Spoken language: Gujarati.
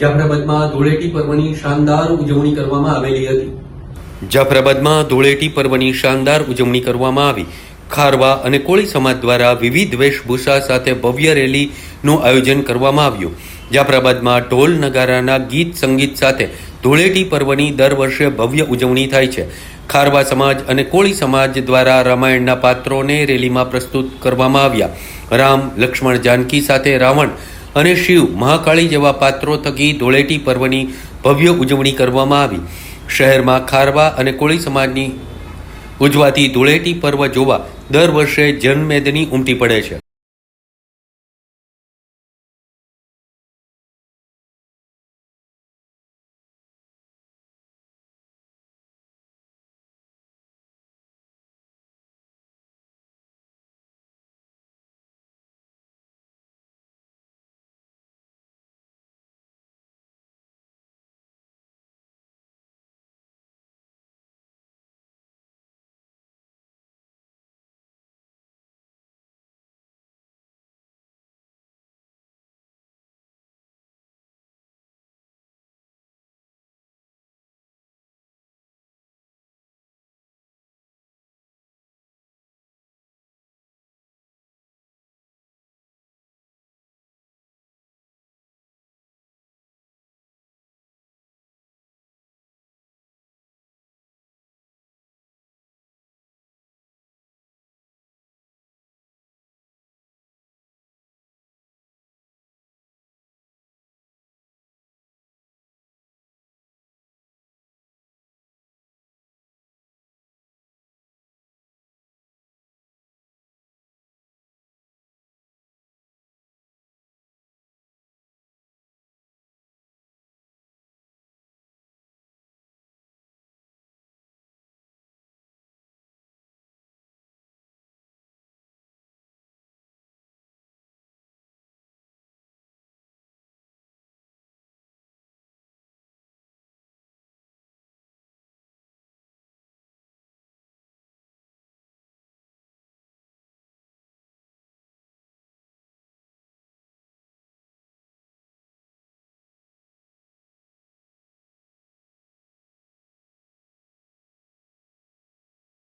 જાફરાબાદમાં ધૂળેટી પર્વની શાનદાર ઉજવણી કરવામાં આવેલી હતી. જાફરાબાદમાં ધૂળેટી પર્વની શાનદાર ઉજવણી કરવામાં આવી. ખારવા અને કોળી સમાજ દ્વારા વિવિધ વેશભૂષા સાથે ભવ્ય રેલીનું આયોજન કરવામાં આવ્યું. જાફરાબાદમાં ઢોલ નગારાના ગીત સંગીત સાથે ધૂળેટી પર્વની દર વર્ષે ભવ્ય ઉજવણી થાય છે. ખારવા સમાજ અને કોળી સમાજ દ્વારા રામાયણના પાત્રોને રેલીમાં પ્રસ્તુત કરવામાં આવ્યા. રામ લક્ષ્મણ જાનકી સાથે રાવણ અને શિવ મહાકાળી જેવા પાત્રો થકી ધૂળેટી પર્વની ભવ્ય ઉજવણી કરવામાં આવી. શહેરમાં ખારવા અને કોળી સમાજની ઉજવાતી ધૂળેટી પર્વ જોવા દર વર્ષે જનમેદની ઉમટી પડે છે.